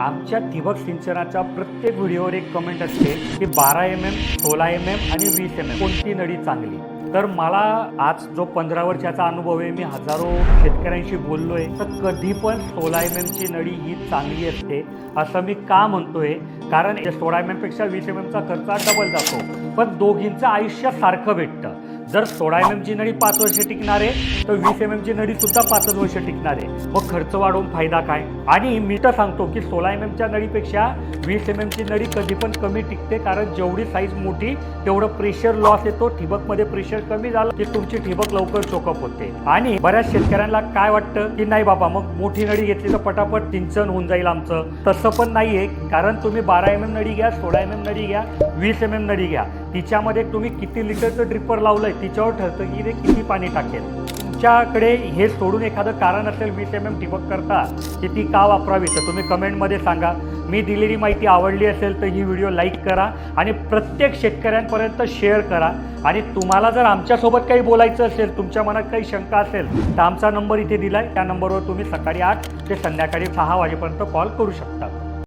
आमच्या ठिबक सिंचनाच्या प्रत्येक व्हिडिओवर एक कमेंट असते की बारा एम एम सोळा एम एम आणि वीस एम एम कोणती नळी चांगली? तर मला आज जो पंधरा वर्षाचा अनुभव आहे मी हजारो शेतकऱ्यांशी बोललोय तर कधी पण सोळा एम एमची नळी ही चांगली असते असं मी का म्हणतोय? कारण सोळा एम एमपेक्षा वीस एम एमचा खर्च डबल जातो. पण दोघींचं आयुष्य सारखं भेटतं. जर सोळा एम एमची नळी पाच वर्ष टिकणार आहे तर वीस एम एमची नळी सुद्धा पाचच वर्ष टिकणार. आहे मग खर्च वाढवून फायदा काय? आणि मी तर सांगतो की सोळा एम एमच्या नळीपेक्षा वीस एम एमची नळी कधी पण कमी टिकते कारण जेवढी साईज मोठी तेवढं प्रेशर लॉस येतो. ठिबकमध्ये प्रेशर कमी झालं की तुमची ठिबक लवकर चोकअप होते. आणि बऱ्याच शेतकऱ्यांना काय वाटतं? की नाही बाबा मग मोठी नळी घेतली तर पटापट सिंचन होऊन जाईल आमचं. तसं पण नाही आहे कारण तुम्ही बारा एम एम नळी घ्या सोळा एम एम नळी घ्या वीस एम एम नळी घ्या. तिच्यामध्ये तुम्ही किती लिटरचं ड्रिपर लावलंय तिच्यावर ठरतं की ते किती पाणी टाकेल. तुमच्याकडे हे सोडून एखादं कारण असेल वीस एम एम ठिबक करता की ती का वापरावी? तर तुम्ही कमेंटमध्ये सांगा. मी दिलेली माहिती आवडली असेल तर ही व्हिडिओ लाईक करा आणि प्रत्येक शेतकऱ्यांपर्यंत शेअर करा. आणि तुम्हाला जर आमच्यासोबत काही बोलायचं असेल तुमच्या मनात काही शंका असेल तर आमचा नंबर इथे दिला आहे त्या नंबरवर तुम्ही सकाळी आठ ते संध्याकाळी सहा वाजेपर्यंत कॉल करू शकता.